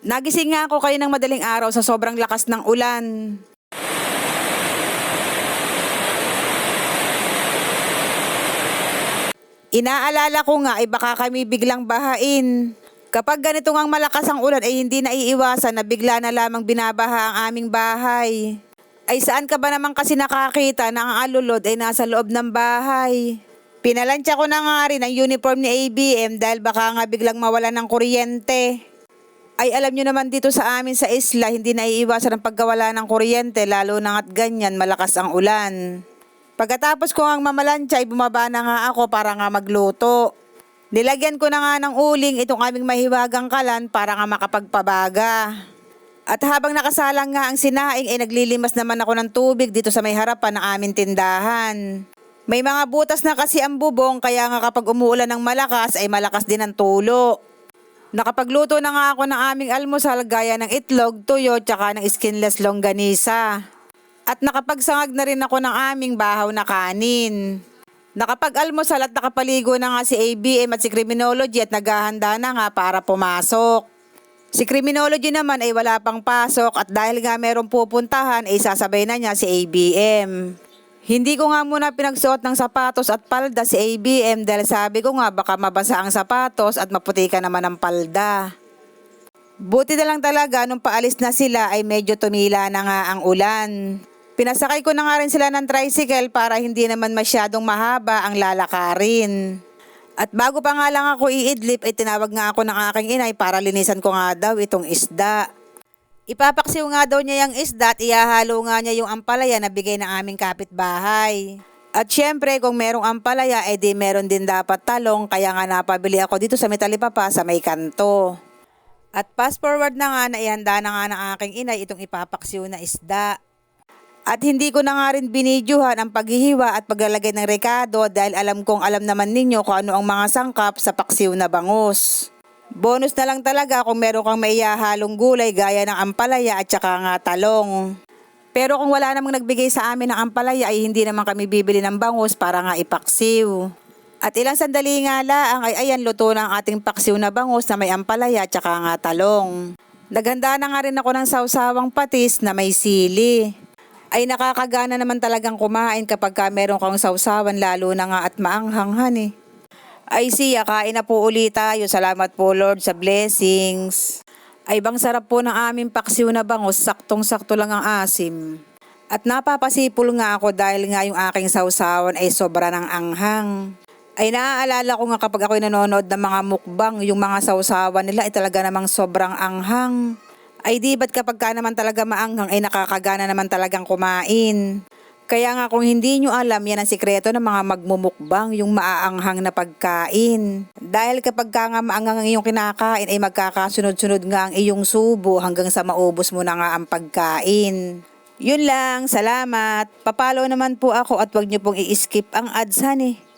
Nagising nga ako kayo ng madaling araw sa sobrang lakas ng ulan. Inaalala ko nga ay baka kami biglang bahain. Kapag ganito ngang malakas ang ulan ay hindi na iiwasan na bigla na lamang binabaha ang aming bahay. Ay saan ka ba naman kasi nakakita na ang alulod ay nasa loob ng bahay? Pinalansya ko na nga rin ang uniform ni ABM dahil baka nga biglang mawala ng kuryente. Ay alam nyo naman dito sa amin sa isla, hindi na iiwasan ang pagkawala ng kuryente lalo na nga't ganyan malakas ang ulan. Pagkatapos ko ang mamalansya ay bumaba na nga ako para nga magluto. Nilagyan ko na nga ng uling itong aming mahiwagang kalan para nga makapagpabaga. At habang nakasalang nga ang sinaing ay naglilimas naman ako ng tubig dito sa may harapan ng aming tindahan. May mga butas na kasi ang bubong kaya nga kapag umuulan ng malakas ay malakas din ang tulo. Nakapagluto na nga ako ng aming almusal gaya ng itlog, tuyo, tsaka ng skinless longganisa. At nakapagsangag na rin ako ng aming bahaw na kanin. Nakapag-almusal at nakapaligo na nga si ABM at si Criminology at naghahanda na nga para pumasok. Si Criminology naman ay wala pang pasok at dahil nga merong pupuntahan ay sasabay na niya si ABM. Hindi ko nga muna pinagsuot ng sapatos at palda si ABM dahil sabi ko nga baka mabasa ang sapatos at maputi ka naman ang palda. Buti na lang talaga nung paalis na sila ay medyo tumila na nga ang ulan. Pinasakay ko na nga rin sila ng tricycle para hindi naman masyadong mahaba ang lalakarin. At bago pa nga lang ako iidlip ay tinawag nga ako ng aking inay para linisan ko nga daw itong isda. Ipapaksiw nga daw niya yung isda at ihahalo nga niya yung ampalaya na bigay ng aming kapitbahay. At syempre kung merong ampalaya eh di meron din dapat talong kaya nga napabili ako dito sa Metalipapa sa may kanto. At fast forward na nga na ihanda na nga ng aking inay itong ipapaksiw na isda. At hindi ko na nga rin binidyohan ang paghihiwa at paglalagay ng rekado dahil alam kong alam naman ninyo kung ano ang mga sangkap sa paksiw na bangus. Bonus na lang talaga kung meron kang maiyahalong gulay gaya ng ampalaya at saka nga talong. Pero kung wala namang nagbigay sa amin ng ampalaya ay hindi naman kami bibili ng bangus para nga ipaksiw. At ilang sandali nga laang ay ayan luto na ang ating paksiw na bangus na may ampalaya at saka nga talong. Naghanda na nga rin ako ng sausawang patis na may sili ay nakakagana naman talagang kumain kapag ka meron kang sausawan lalo na nga at maanghanghan eh. Ay siya, kain na po ulit tayo. Salamat po Lord sa blessings. Ay bang sarap po ng aming paksiw na bangos, saktong-sakto lang ang asim. At napapasipol nga ako dahil nga yung aking sausawan ay sobra ng anghang. Ay naaalala ko nga kapag ako'y nanonood ng mga mukbang, yung mga sausawan nila ay talaga namang sobrang anghang ay di ba't kapag ka naman talaga maanghang ay nakakagana naman talagang kumain. Kaya nga kung hindi nyo alam, yan ang sikreto ng mga magmumukbang, yung maaanghang na pagkain. Dahil kapag ka nga maanghang ang iyong kinakain, ay magkakasunod-sunod nga ang iyong subo hanggang sa maubos mo na nga ang pagkain. Yun lang, salamat. Papalo naman po ako at wag nyo pong i-skip ang ads, honey.